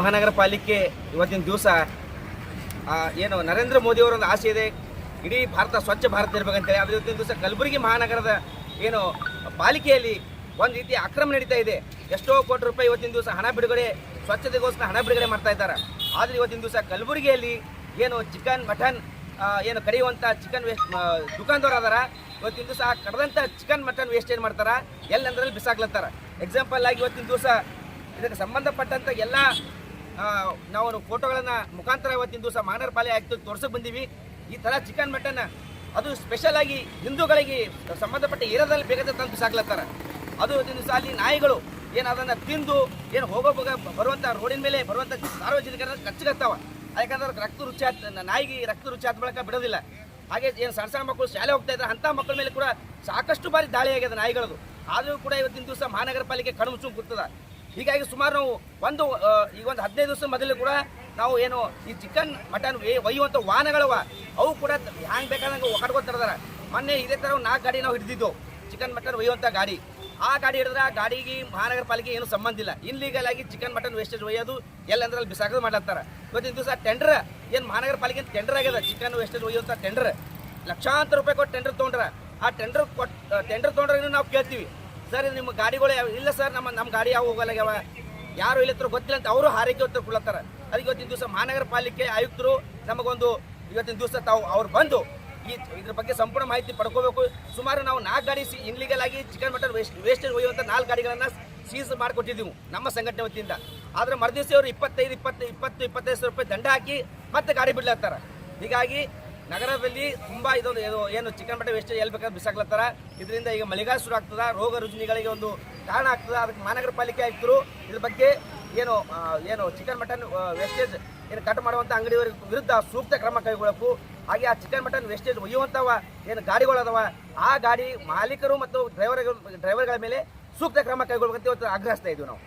ಮಹಾನಗರ ಪಾಲಿಕೆ ಇವತ್ತಿನ ದಿವಸ ಏನು ನರೇಂದ್ರ ಮೋದಿ ಅವರೊಂದು ಆಸೆ ಇದೆ. ಇಡೀ ಭಾರತ, ಸ್ವಚ್ಛ ಭಾರತ ಇರಬೇಕಂತೇಳಿ. ಅದ್ರ ಇವತ್ತಿನ ದಿವಸ ಕಲಬುರಗಿ ಮಹಾನಗರದ ಏನು ಪಾಲಿಕೆಯಲ್ಲಿ ಒಂದು ರೀತಿ ಅಕ್ರಮ ನಡೀತಾ ಇದೆ. ಎಷ್ಟೋ ಕೋಟಿ ರೂಪಾಯಿ ಇವತ್ತಿನ ದಿವಸ ಹಣ ಬಿಡುಗಡೆ, ಸ್ವಚ್ಛತೆಗೋಸ್ಕರ ಹಣ ಬಿಡುಗಡೆ ಮಾಡ್ತಾ ಇದ್ದಾರೆ. ಆದರೆ ಇವತ್ತಿನ ದಿವಸ ಕಲಬುರಗಿಯಲ್ಲಿ ಏನು ಚಿಕನ್, ಮಟನ್ ಏನು ಕಡಿಯುವಂಥ ಚಿಕನ್ ವೇಸ್ಟ್ ದುಕಾನ್ದವ್ರು ಅದಾರ. ಇವತ್ತಿನ ದಿವಸ ಆ ಕಡದಂಥ ಚಿಕನ್, ಮಟನ್ ವೇಸ್ಟ್ ಏನು ಮಾಡ್ತಾರೆ? ಎಲ್ಲಂದ್ರಲ್ಲಿ ಬಿಸಾಕ್ಲತ್ತಾರ. ಎಕ್ಸಾಂಪಲ್ ಆಗಿ ಇವತ್ತಿನ ದಿವಸ ಇದಕ್ಕೆ ಸಂಬಂಧಪಟ್ಟಂಥ ಎಲ್ಲ ನಾವು ಫೋಟೋಗಳನ್ನು ಮುಖಾಂತರ ಇವತ್ತಿನ ದಿವಸ ಮಾನರ ಪಾಲೆ ಆಯ್ತು ತೋರ್ಸಕ್ಕೆ ಬಂದೀವಿ. ಈ ಥರ ಚಿಕನ್ ಮಟನ್ ಅದು ಸ್ಪೆಷಲ್ ಆಗಿ ಹಿಂದೂಗಳಿಗೆ ಸಂಬಂಧಪಟ್ಟ ಏರಿಯಾದಲ್ಲಿ ಬೇಕಾದ ಸಾಕ್ಲತ್ತಾರ. ಅದು ಇವತ್ತಿನ ದಿವಸ ಅಲ್ಲಿ ನಾಯಿಗಳು ಏನು ಅದನ್ನು ತಿಂದು ಏನು ಹೋಗೋ ಹೋಗ ಬರುವಂಥ ರೋಡಿನ ಮೇಲೆ ಬರುವಂಥ ಸಾರ್ವಜನಿಕರ ಕಚ್ಚಗತ್ತಾವ. ಯಾಕಂದ್ರೆ ರಕ್ತ ರುಚಿ ಆತ್, ನಾಯಿಗೆ ರಕ್ತ ರುಚಿ ಆದ ಬಳಕ ಬಿಡೋದಿಲ್ಲ. ಹಾಗೆ ಏನು ಸಣ್ಣ ಸಣ್ಣ ಮಕ್ಕಳು ಶಾಲೆ ಹೋಗ್ತಾ ಇದ್ದಾರೆ ಅಂಥ ಮಕ್ಕಳ ಮೇಲೆ ಕೂಡ ಸಾಕಷ್ಟು ಬಾರಿ ದಾಳಿ ಆಗ್ಯದ ನಾಯಿಗಳದು. ಆದರೂ ಕೂಡ ಇವತ್ತಿನ ದಿವಸ ಮಹಾನಗರ ಪಾಲಿಕೆ ಕಣ್ಮುಚ್ಚು ಹೀಗಾಗಿ ಸುಮಾರು ನಾವು ಒಂದು ಈಗ ಒಂದು ಹದಿನೈದು ದಿವಸ ಮೊದಲು ಕೂಡ ನಾವು ಏನು ಈ ಚಿಕನ್ ಮಟನ್ ಒಯ್ಯುವಂಥ ವಾಹನಗಳವ, ಅವು ಕೂಡ ಹ್ಯಾಂಗ್ ಬೇಕಾದಂಗೆ ಒಕ್ಕಡ್ಕೊತಿರ್ದಾರ ಮೊನ್ನೆ ಇದೇ ಥರ ನಾಲ್ಕು ಗಾಡಿ ನಾವು ಹಿಡಿದಿದ್ದೆವು ಚಿಕನ್ ಮಟನ್ ಒಯ್ಯುವಂಥ ಗಾಡಿ. ಆ ಗಾಡಿ ಹಿಡಿದ್ರೆ ಆ ಗಾಡಿಗೆ ಮಹಾನಗರ ಪಾಲಿಕೆ ಏನು ಸಂಬಂಧ ಇಲ್ಲ. ಇನ್ಲೀಗಲ್ ಆಗಿ ಚಿಕನ್ ಮಟನ್ ವೇಸ್ಟೇಜ್ ಒಯ್ಯೋದು, ಎಲ್ಲಂದ್ರಲ್ಲಿ ಬಿಸಾಕೋದು ಮಾಡ್ಲಾತ್ತಾರ. ಇವತ್ತಿನ ದಿವಸ ಟೆಂಡರ್ ಏನು ಮಹಾನಗರ ಪಾಲಿಕೆ ಟೆಂಡರ್ ಆಗ್ಯದ ಚಿಕನ್ ವೇಸ್ಟೇಜ್ ಒಯ್ಯುವಂಥ ಟೆಂಡರ್ ಲಕ್ಷಾಂತರ ರೂಪಾಯಿ ಕೊಟ್ಟು ಟೆಂಡರ್ ತೊಗೊಂಡ್ರೆ, ಆ ಟೆಂಡರ್ ಕೊಟ್ಟು ಟೆಂಡರ್ ತೊಗೊಂಡ್ರೆ ನಾವು ಕೇಳ್ತೀವಿ. ಸರ್, ನಿಮ್ಮ ಗಾಡಿಗಳು ಯಾವ ಇಲ್ಲ ಸರ್, ನಮ್ಮ ನಮ್ಮ ಗಾಡಿ ಯಾವ ಹೋಗಲ್ಲಾಗ್ಯಾವ ಯಾರು ಇಲ್ಲತ್ರ ಗೊತ್ತಿಲ್ಲ ಅಂತ ಅವರು ಹಾರೈಕೆ ಹೊತ್ತು ಕೊಡ್ಲತ್ತಾರ ಅದಕ್ಕೆ ಇವತ್ತಿನ ದಿವಸ ಮಹಾನಗರ ಪಾಲಿಕೆ ಆಯುಕ್ತರು ನಮಗೊಂದು ಇವತ್ತಿನ ದಿವಸ ತಾವು ಅವ್ರು ಬಂದು ಈ ಇದ್ರ ಬಗ್ಗೆ ಸಂಪೂರ್ಣ ಮಾಹಿತಿ ಪಡ್ಕೋಬೇಕು. ಸುಮಾರು ನಾವು ನಾಲ್ಕು ಗಾಡಿ ಇನ್ಲೀಗಲ್ ಆಗಿ ಚಿಕನ್ ಮಟನ್ ವೇಸ್ಟ್ ವೇಸ್ಟೇಜ್ ಒಯ್ಯುವಂಥ ನಾಲ್ಕು ಗಾಡಿಗಳನ್ನು ಸೀಸ್ ಮಾಡಿಕೊಟ್ಟಿದ್ದೀವಿ ನಮ್ಮ ಸಂಘಟನೆ ವತಿಯಿಂದ. ಆದರೆ ಮರುದಿವಸ ಅವರು ಇಪ್ಪತ್ತೈದು ಇಪ್ಪತ್ತು ಇಪ್ಪತ್ತು, ಇಪ್ಪತ್ತೈದು ಸಾವಿರ ರೂಪಾಯಿ ದಂಡ ಹಾಕಿ ಮತ್ತೆ ಗಾಡಿ ಬಿಡ್ಲತ್ತಾರ. ಹೀಗಾಗಿ ನಗರದಲ್ಲಿ ತುಂಬಾ ಇದೊಂದು ಏನು ಚಿಕನ್ ಮಟನ್ ವೇಸ್ಟೇಜ್ ಹೇಳ್ಬೇಕಾದ್ರೆ ಬೇಕಾದ್ರೆ ಬಿಸಾಕ್ಲತ್ತಾರ. ಇದರಿಂದ ಈಗ ಮಳೆಗಾಲ ಶುರು ಆಗ್ತದ, ರೋಗ ರುಜಿನಿಗಳಿಗೆ ಒಂದು ಕಾರಣ ಆಗ್ತದ. ಅದಕ್ಕೆ ಮಹಾನಗರ ಪಾಲಿಕೆ ಆಯುಕ್ತರು ಇದ್ರ ಬಗ್ಗೆ ಏನು ಏನು ಚಿಕನ್ ಮಟನ್ ವೇಸ್ಟೇಜ್ ಏನು ಕಟ್ ಮಾಡುವಂಥ ಅಂಗಡಿಯವರ ವಿರುದ್ಧ ಸೂಕ್ತ ಕ್ರಮ ಕೈಗೊಳ್ಳಬೇಕು. ಹಾಗೆ ಆ ಚಿಕನ್ ಮಟನ್ ವೇಸ್ಟೇಜ್ ಒಯ್ಯುವಂಥವ ಏನು ಗಾಡಿಗಳು ಅದಾವ, ಆ ಗಾಡಿ ಮಾಲೀಕರು ಮತ್ತು ಡ್ರೈವರ್ ಡ್ರೈವರ್ಗಳ ಮೇಲೆ ಸೂಕ್ತ ಕ್ರಮ ಕೈಗೊಳ್ಬೇಕಂತ ಇವತ್ತು ಆಗ್ರಹಿಸ್ತಾ ಇದ್ದೀವಿ ನಾವು.